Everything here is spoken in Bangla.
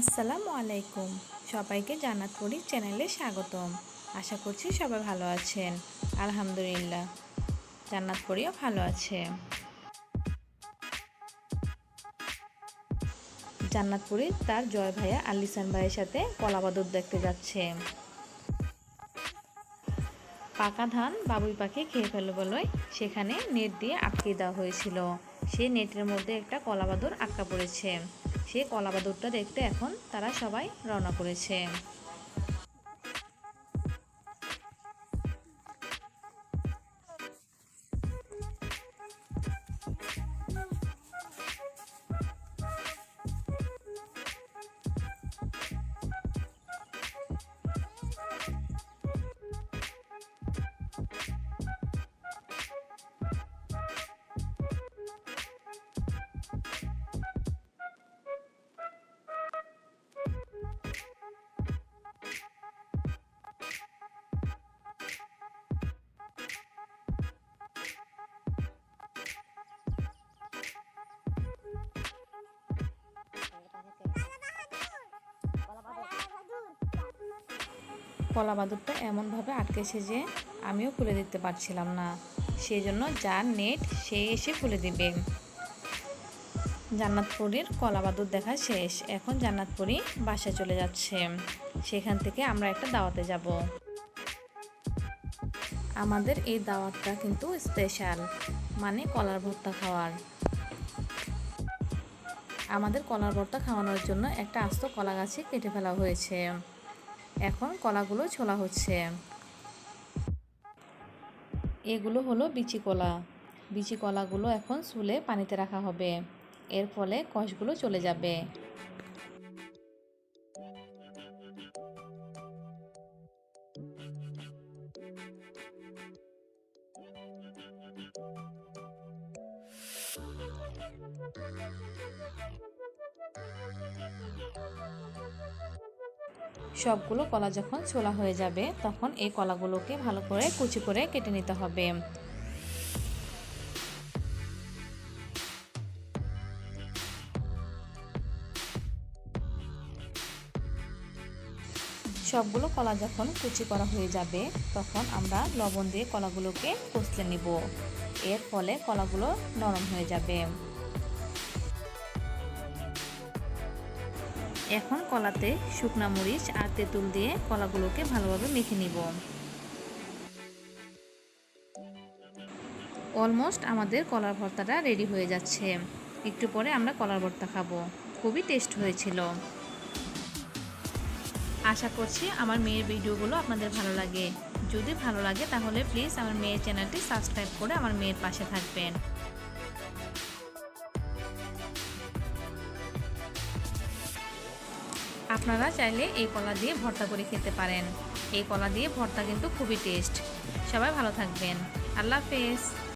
আসসালামু আলাইকুম। সবাইকে জান্নাতপুরি চ্যানেলে স্বাগতম। আশা করছি সবাই ভালো আছেন। আলহামদুলিল্লাহ জান্নাতপুরিও ভালো আছে। জান্নাতপুরি তার জয় ভাইয়া আলিসান ভাইয়ের সাথে কলাবাদুর দেখতে যাচ্ছে। পাকা ধান বাবুই পাখি খেয়ে ফেলো বলে সেখানে নেট দিয়ে আটকে দেওয়া হয়েছিল। সেই নেটের মধ্যে একটা কলাবাদুর আটকা পড়েছে। সে কলাবাদুরটা দেখতে এখন তারা সবাই রওনা করেছে। কলা বাদুরটা এমনভাবে আটকেছে যে আমিও খুলে দিতে পারছিলাম না। সেই জন্য যার নেট, সে এসে খুলে দিবে। জান্নাতপুরীর কলা বাদুর দেখা শেষ। এখন জান্নাতপুরি বাসায় চলে যাচ্ছে। সেখান থেকে আমরা একটা দাওয়াতে যাব। আমাদের এই দাওয়াতটা কিন্তু স্পেশাল মানে কলার ভর্তা খাওয়ার। আমাদের কলার ভর্তা খাওয়ানোর জন্য একটা আস্ত কলা গাছে কেটে ফেলা হয়েছে। এখন কলাগুলো ছোলা হচ্ছে। এগুলো হলো বিচি কলা। বিচি কলাগুলো এখন চুলে পানিতে রাখা হবে। এর ফলে কষগুলো চলে যাবে। সবগুলো কলা যখন ছোলা হয়ে যাবে, তখন এই কলাগুলোকে ভালো করে কুচি করে কেটে নিতে হবে। সবগুলো কলা যখন কুচি করা হয়ে যাবে, তখন আমরা লবণ দিয়ে কলাগুলোকে কষলে নিব। এর ফলে কলাগুলো নরম হয়ে যাবে। এখন কলাতে শুকনা মরিচ আর তেঁতুল দিয়ে কলাগুলোকে ভালোভাবে মেখে নিব। অলমোস্ট আমাদের কলার ভর্তাটা রেডি হয়ে যাচ্ছে। একটু পরে আমরা কলার ভর্তা খাব। খুবই টেস্ট হয়েছিল। আশা করছি আমার মেয়ের ভিডিওগুলো আপনাদের ভালো লাগে। যদি ভালো লাগে তাহলে প্লিজ আমার মেয়ের চ্যানেলটি সাবস্ক্রাইব করে আমার মেয়ের পাশে থাকবেন। আপনারা চাইলে এই কলা দিয়ে ভর্তা করে খেতে পারেন। এই কলা দিয়ে ভর্তা কিন্তু খুবই টেস্ট সবাই ভালো থাকবেন। আল্লাহ হাফেজ।